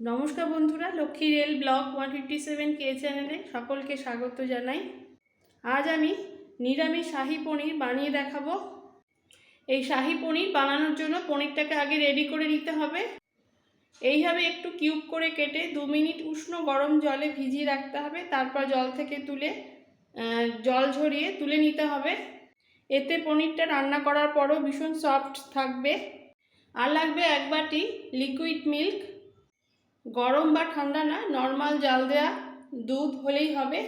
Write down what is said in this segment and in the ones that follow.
নমস্কার বন্ধুরা, Lakshmi rail block one fifty seven কে চ্যানেলে সকলকে স্বাগত জানাই। আজ আমি নিরামিষ শাহি পনির বানিয়ে দেখাবো। এই শাহি পনির বানানোর জন্য পনিরটাকে আগে রেডি করে নিতে হবে। এইভাবে একটু কিউব করে কেটে দু মিনিট উষ্ণ গরম জলে ভিজিয়ে রাখতে হবে। তারপর জল থেকে তুলে জল ঝরিয়ে তুলে নিতে হবে। এতে পনিরটা রান্না করার পরও ভীষণ সফট থাকবে। আর লাগবে এক বাটি লিকুইড মিল্ক গরম বা ঠান্ডা না নর্মাল জাল দেওয়া দুধ হলেই হবে।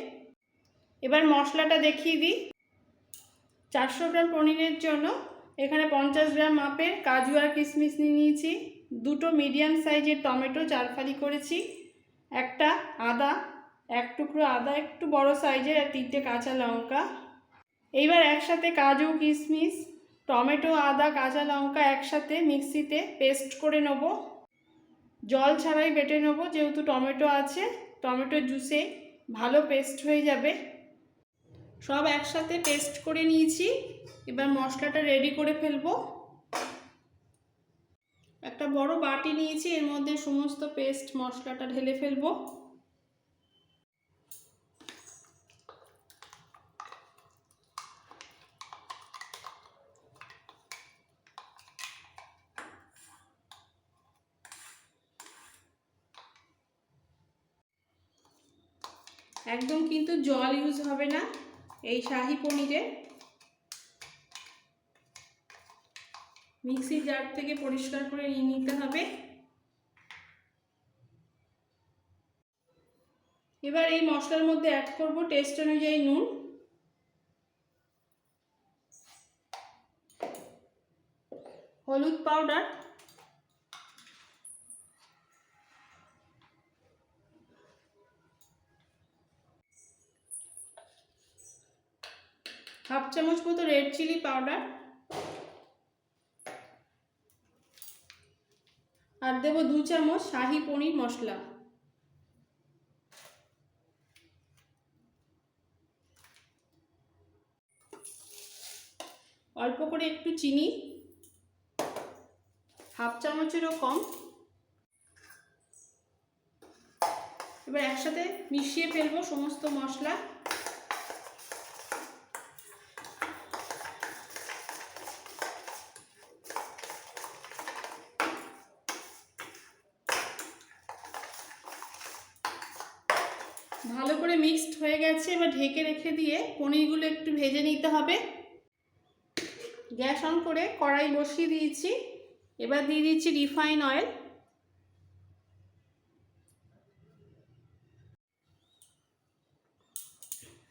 এবার মশলাটা দেখিয়ে দিই। চারশো গ্রাম পনিরের জন্য এখানে পঞ্চাশ গ্রাম মাপের কাজু আর কিশমিশ নিয়ে নিয়েছি। দুটো মিডিয়াম সাইজের টমেটো চারফালি করেছি। একটা আদা, এক টুকরো আদা, একটু বড় সাইজের আর তিনটে কাঁচা লঙ্কা। এইবার একসাথে কাজু, কিশমিশ, টমেটো, আদা, কাঁচা লঙ্কা একসাথে মিক্সিতে পেস্ট করে নেব। জল ছাড়াই বেটে নেব, যেহেতু টমেটো আছে, টমেটো জুসে ভালো পেস্ট হয়ে যাবে। সব একসাথে পেস্ট করে নিয়েছি, এবার মশলাটা রেডি করে ফেলব। একটা বড় বাটি নিয়েছি, এর মধ্যে সমস্ত পেস্ট মশলাটা ঢেলে ফেলব। একদম কিন্তু জল ইউজ হবে না এই শাহি পনিরে মিক্সি জার থেকে পরিষ্কার করে নিয়ে নিতে হবে। এবার এই মশলার মধ্যে অ্যাড করব টেস্ট অনুযায়ী নুন। হলুদ পাউডার হাফ চামচ মতো রেড চিলি পাউডার। আর দেবো দু চামচ শাহি পনির মশলা। অল্প করে একটু চিনি। হাফ চামচেরও কম। এবার একসাথে মিশিয়ে ফেলব সমস্ত মশলা। ভালো করে মিক্সড হয়ে গেছে, এবার ঢেকে রেখে দিয়ে পনিরগুলো একটু ভেজে নিতে হবে। গ্যাস অন করে কড়াই বসিয়ে দিয়েছি। এবার দিয়ে দিচ্ছি রিফাইন অয়েল।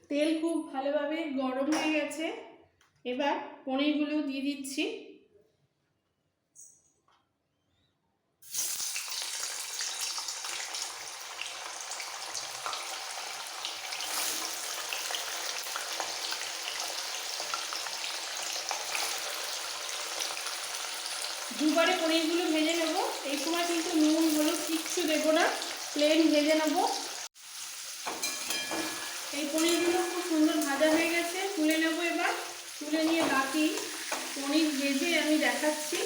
তেল খুব ভালোভাবে গরম হয়ে গেছে। এবার পনিরগুলো দিয়ে দিচ্ছি। দুবারে পনিরগুলো ভেজে নেব। এই সময় কিন্তু নুন, হলুদ কিচ্ছু দেবো না। প্লেন ভেজে নেব। এই পনিরগুলো খুব সুন্দর ভাজা হয়ে গেছে। তুলে নেব এবার। তুলে নিয়ে বাকি পনির ভেজে আমি দেখাচ্ছি।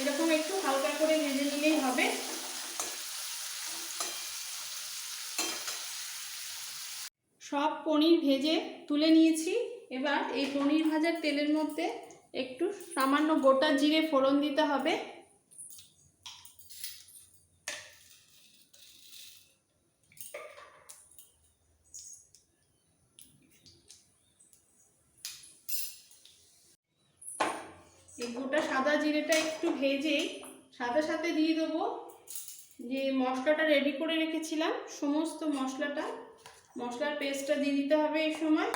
এরকম একটু হালকা করে ভেজে নিলেই হবে। সব পনির ভেজে তুলে নিয়েছি। এবার এই পনির ভাজার তেলের মধ্যে একটু সামান্য গোটা জিরে ফোড়ন দিতে হবে। এই গোটা সাদা জিরেটা একটু ভেজেই সাথে সাথে দিয়ে দেবো। যে মশলাটা রেডি করে রেখেছিলাম, সমস্ত মশলাটা। মশলার পেস্টটা দিয়ে দিতে হবে এই সময়।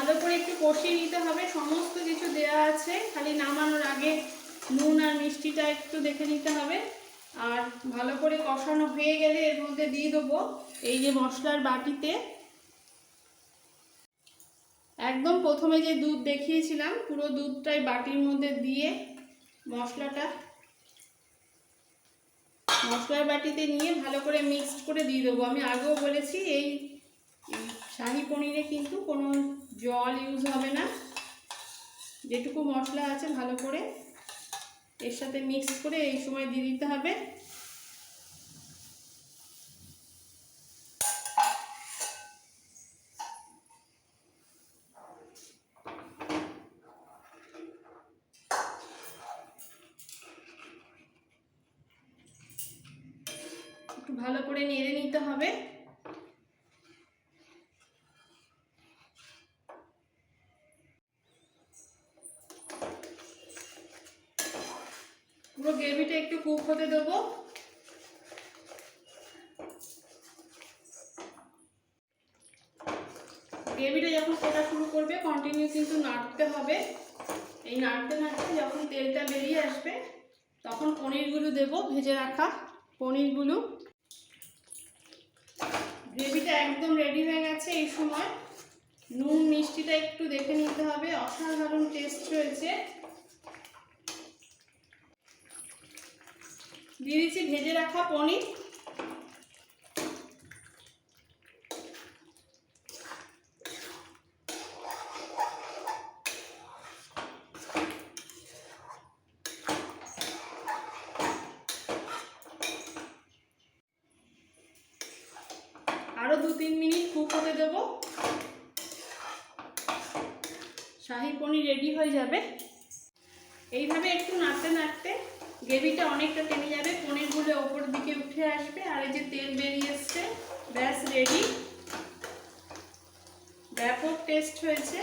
ভালো করে একটু কষিয়ে নিতে হবে, সমস্ত কিছু দেয়া আছে। খালি নামানোর আগে নুন আর মিষ্টিটা একটু দেখে নিতে হবে। আর ভালো করে কষানো হয়ে গেলে এর মধ্যে দিয়ে দেবো এই যে মশলার বাটিতে। একদম প্রথমে যে দুধ দেখিয়েছিলাম, পুরো দুধটাই বাটির মধ্যে দিয়ে মশলাটা মশলার বাটিতে নিয়ে ভালো করে মিক্সড করে দিয়ে দেবো। আমি আগেও বলেছি, এই শাহি পনিরে কিন্তু কোনো জল ইউজ হবে না। যেটুকু মশলা আছে ভালো করে এর সাথে মিক্স করে এই সময় দিয়ে দিতে হবে। ভালো করে নেড়ে নিতে হবে। পুরো গ্রেভিটা একটু কুক হতে দেবো। গ্রেভিটা যখন ফোটা শুরু করবে কন্টিনিউ কিন্তু নাড়তে হবে। এই নাড়তে নাড়তে যখন তেলটা বেরিয়ে আসবে, তখন পনিরগুলো দেবো ভেজে রাখা পনিরগুলো। গ্রেভিটা একদম রেডি হয়ে গেছে এই সময়। নুন, মিষ্টিটা একটু দেখে নিতে হবে। অসাধারণ টেস্ট রয়েছে। দিয়ে দিচ্ছি ভেজে রাখা পনির। আরও দু তিন মিনিট কুক হতে দেবো। শাহি পনির রেডি হয়ে যাবে। এইভাবে একটু নাড়তে নাড়তে গ্রেভিটা অনেকটা টেনে যাবে পনিরগুলো ওপর দিকে উঠে আসবে, আর এই যে তেল বেরিয়ে এসছে, ব্যাস রেডি। ব্যাপক টেস্ট হয়েছে।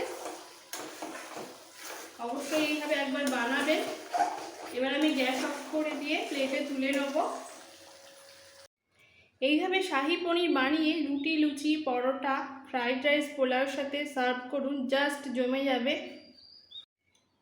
অবশ্যই এইভাবে একবার বানাবেন এবার আমি গ্যাস অফ করে দিয়ে প্লেটে তুলে নেব। এইভাবে শাহি পনির বানিয়ে রুটি, লুচি, পরোটা, ফ্রাইড রাইস, পোলাওর সাথে সার্ভ করুন, জাস্ট জমে যাবে।